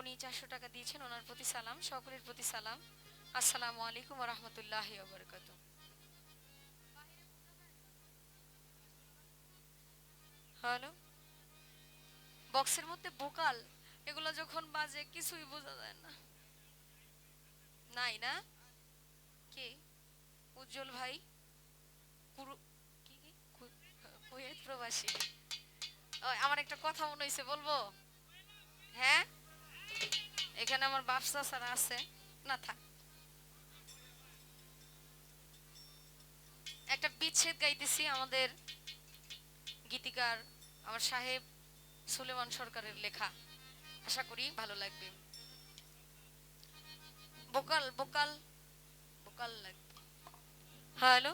উনি চারশো টাকা দিয়েছেন, ওনার প্রতি সালাম, সকলের প্রতি সালাম। আসসালামু আলাইকুম রহমতুল্লাহ বরকত হ্যালো? বক্সের মধ্যে বোকাল, এগুলো যখন বাজে কিছুই বোঝা যায় না। নাই না? কে? উজ্জ্বল ভাই? প্রবাসী। আমার একটা কথা মনে হয়েছে বলব? হ্যাঁ? এখানে আমার বাপসা স্যার আছে। না থাক। একটা বিচ্ছেদ গাইতেছি আমাদের গীতিকার আমার সাহেব সুলেমান সরকারের লেখা। আশা করি ভালো লাগবে। বোকাল বোকাল বোকাল লাগবে। হ্যালো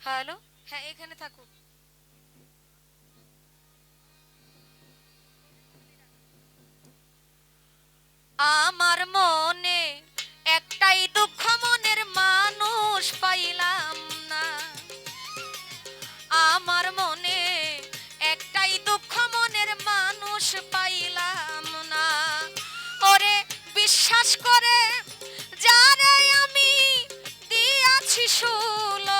হ্যালো হ্যাঁ এখানে থাকুক। আমার মনে একটাই দুঃখ মনের মানুষ পাইলাম না। আমার মনে একটাই দুঃখ মনের মানুষ পাইলাম না। ওরে বিশ্বাস করে, যারে আমি দিয়াছি ষোলো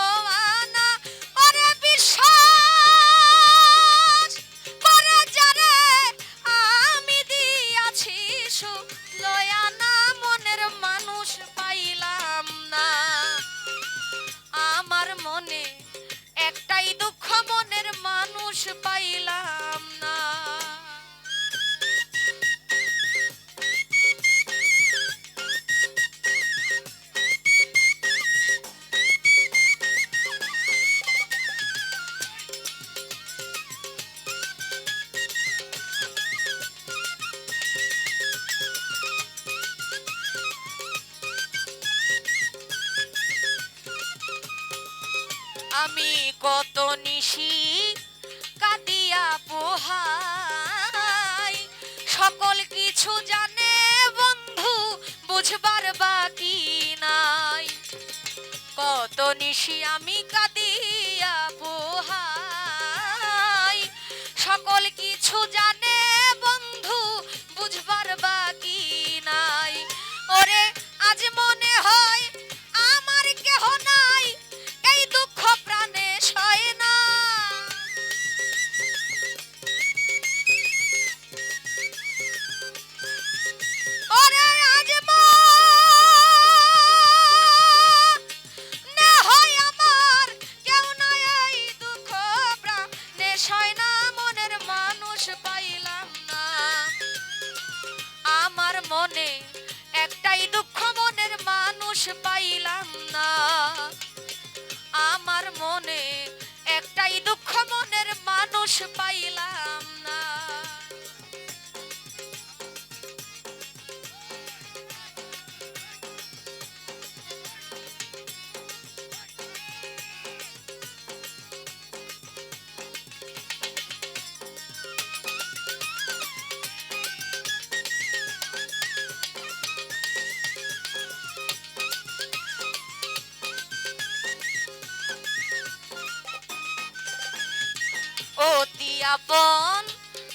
মনে একটাই দুঃখ মনের মানুষ পাইলাম। আমি কত নিশি কাঁদিয়া পোহাই। সকল কিছু জানে বন্ধু, বুঝবার বাকি নাই। কত নিশি আমি কাদিয়া একটাই দুঃখ মনের মানুষ পাইলাম। আপন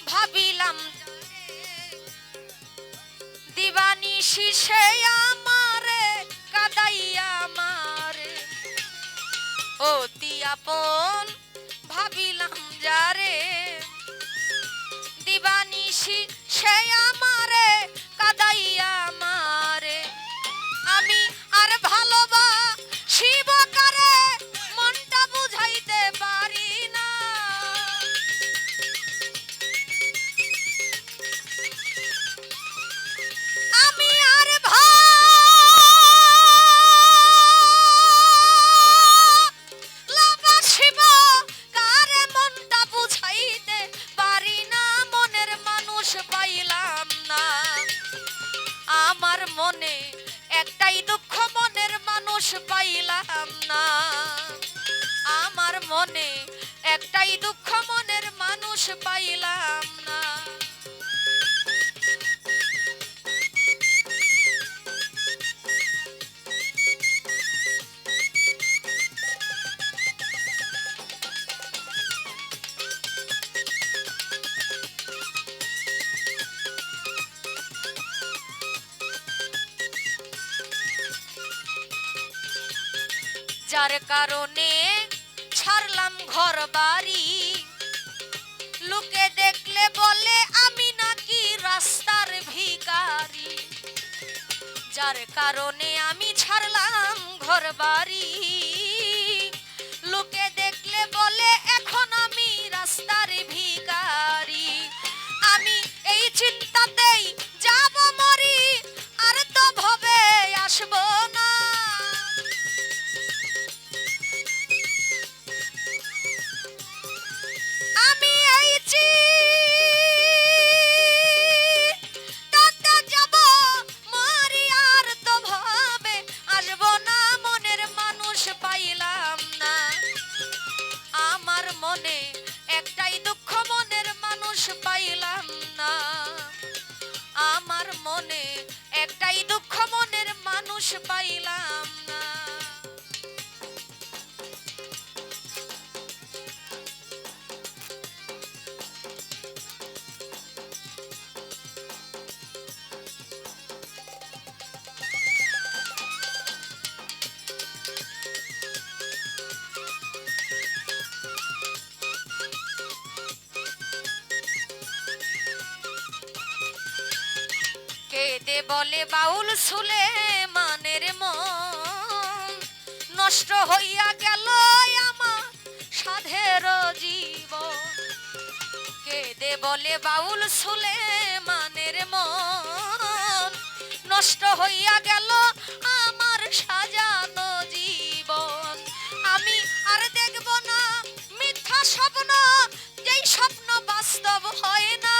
ভাবিলাম দিবানি শিষে আমারে, কাদাইয়া মারে অতি আপন ভাবিলাম যারে। দিবানিশি সে আমারে, কাদাইয়া মারে মানুষ পাইলাম না। যার কারণে ছাড়লাম ঘর বাড়ি লোকে দেখলে বলে আমি নাকি রাস্তার ভিকারি যার কারণে আমি ছাড়লাম ঘর বাড়ি পাইলাম। কেদে বলে বাউল সুলে মানের মন। নষ্ট হইয়া গেল আমার সাধের জীবন। কেদে বলে বাউল সুলে মানের মন। নষ্ট হইয়া গেল আমার সাজানো জীবন। আমি আর দেখব না মিথ্যা স্বপ্ন, যেই স্বপ্ন বাস্তব হয় না।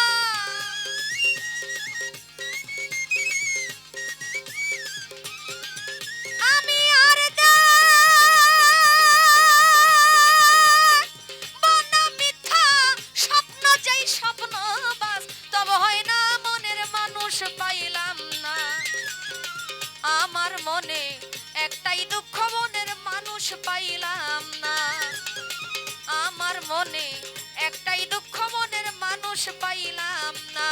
আমার মনে একটাই দুঃখ মনের মানুষ পাইলাম না। আমার মনে একটাই দুঃখ মনের মানুষ পাইলাম না।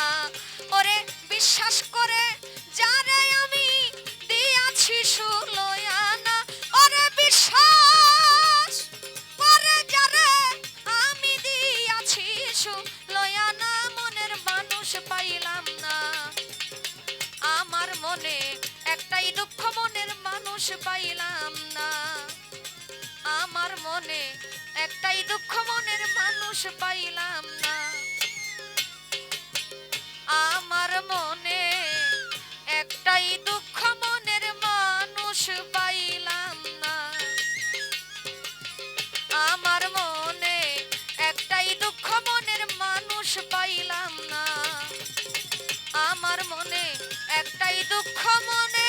ওরে বিশ্বাস করে, যারে আমি মানুষ পাইলাম না। আমার মনে একটাই দুঃখ, মনের মানুষ পাইলাম না। আমার মনে একটাই দুঃখ, মনের মানুষ পাইলাম না। আমার মনে একটাই দুঃখ, মনের মানুষ পাইলাম না। আমার মনে একটাই দুঃখ মনে